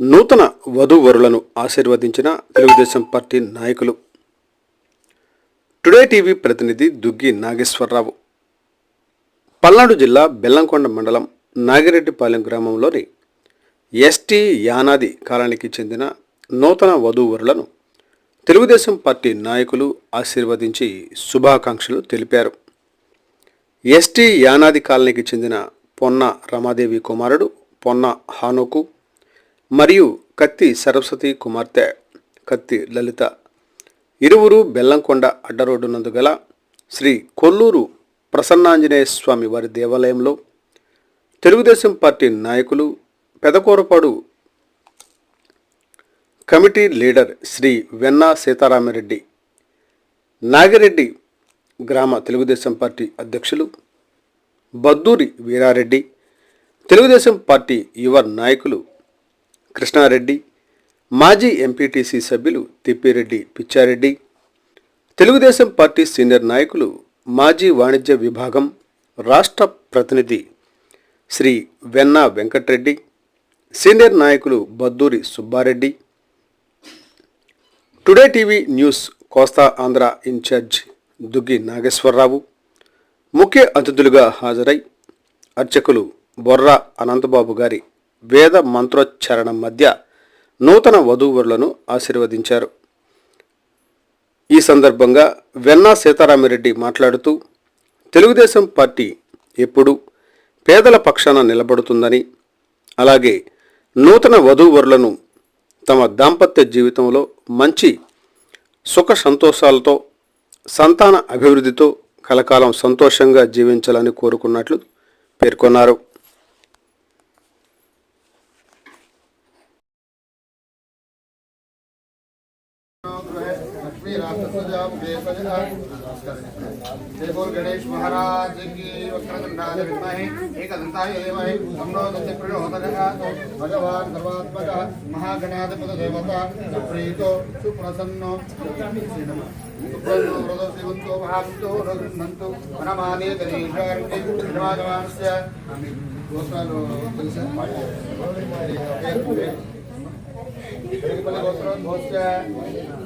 నూతన వధూవరులను ఆశీర్వదించిన తెలుగుదేశం పార్టీ నాయకులు. టుడే టీవీ ప్రతినిధి దుగ్గి నాగేశ్వరరావు. పల్నాడు జిల్లా బెల్లంకొండ మండలం నాగిరెడ్డిపాలెం గ్రామంలోని ఎస్టీ యానాది కాలానికి చెందిన నూతన వధూవరులను తెలుగుదేశం పార్టీ నాయకులు ఆశీర్వదించి శుభాకాంక్షలు తెలిపారు. ఎస్టీ యానాది కాలనీకి చెందిన పొన్న రమాదేవి కుమారుడు పొన్న హానుకు మరియు కత్తి సరస్వతి కుమార్తె కత్తి లలిత. ఇరువురు బెల్లంకొండ అడ్డరోడ్డునందు గల శ్రీ కొల్లూరు ప్రసన్నాంజనేయ స్వామి వారి దేవాలయంలో తెలుగుదేశం పార్టీ నాయకులు పెదకూరపాడు కమిటీ లీడర్ శ్రీ వెన్నా సీతారామరెడ్డి నాగిరెడ్డి గ్రామ తెలుగుదేశం పార్టీ అధ్యక్షులు బద్దూరి వీరారెడ్డి తెలుగుదేశం పార్టీ యువ నాయకులు కృష్ణారెడ్డి మాజీ ఎంపీటీసీ సభ్యులు తిప్పిరెడ్డి పిచ్చారెడ్డి తెలుగుదేశం పార్టీ సీనియర్ నాయకులు మాజీ వాణిజ్య విభాగం రాష్ట్ర ప్రతినిధి శ్రీ వెన్నా వెంకట్రెడ్డి సీనియర్ నాయకులు Badduri Subba Reddy today TV news Kosta Andhra in charge Duggi Nageswara Rao ముఖ్య అతిథులుగా హాజరై అర్చకులు బొర్రా అనంతబాబు గారి వేద మంత్రోచ్చారణం మధ్య నూతన వధూవరులను ఆశీర్వదించారు. ఈ సందర్భంగా వెన్నా సీతారామిరెడ్డి మాట్లాడుతూ తెలుగుదేశం పార్టీ ఎప్పుడు పేదల పక్షాన నిలబడుతుందని అలాగే నూతన వధూవరులను తమ దాంపత్య జీవితంలో మంచి సుఖ సంతోషాలతో సంతాన అభివృద్ధితో కలకాలం సంతోషంగా జీవించాలని కోరుకున్నట్లు పేర్కొన్నారు. राष्ट्रसुजाम जय बोल गणेश महाराज की वक्रगंडाज विद्महे एकदंताय धीमहि तन्नो दधि प्रचोदयात् भगवान् सर्वात्मकः महागणाधिपति देवता सुप्रीतो सुप्रसन्नो सुप्रसन्नो महावितो रघुनन्तु नमामि गणेशार्ति नमागमानस्य गोसालो गोसालो गोसालो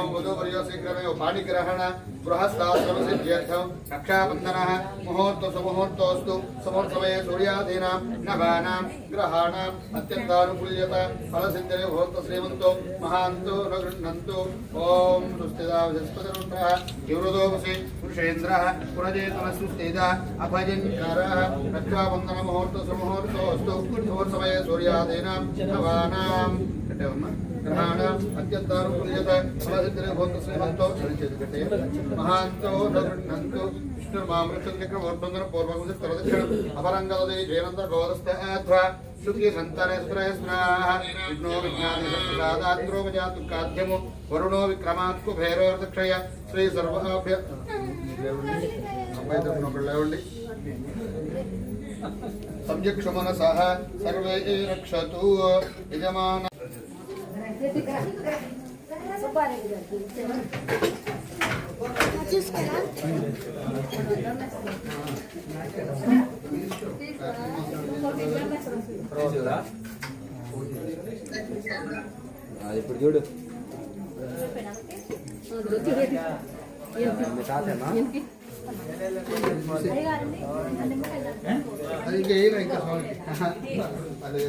कार्यक्रमे उपाधिग्रहण गृहस्थाश्रमसिद्ध्यर्थं रक्षाबन्धनः मुहूर्त समोत्सवे सूर्यादीनां नभानां ग्रहाणाम् अत्यन्तानुकूल्यत फलसिद्धिरे भवन्तु श्रीमन्तो महान्तो न गृह्णन्तु ॐ सुस्थिता बृहस्पतिरुद्रः पुरुषेन्द्रः पुरजेतनसुस्थितः समोत्सवे सूर्यादीनां సుస్థిత అభజన్కార రక్షాబంధన ముహూర్త సుముహూర్తోస్తు సుముహూర్తమయ సూర్యాదీనాం నవానాం అంటే ఉన్నా గ్రహాణం అత్యంతానుకూల్యత ఫలసిద్ధిరే భూత శ్రీమంతో చేతి మహాంతో నగృహ్ణంతు విష్ణుర్మామృత్యుర్వర్ధంగన పూర్వకం తరదక్షిణం అపరంగదే జయనంద గోదస్తేధ్వా శుద్ధి సంతరేశ్వరేశ్వరాः విఘ్నో విజ్ఞానసాదాద్రోపజాతు కాధ్యము వరుణో విక్రమాత్కు భైరవదక్షయ శ్రీ సర్వాభ్య అబ్బాయి తరఫున ఒకళ్ళు లేవండి. సంయక్షమన సహ సర్వే రక్షతు యజమాన అది ఇప్పుడు చూడు అది ఇంకా ఏం ఇంకా అది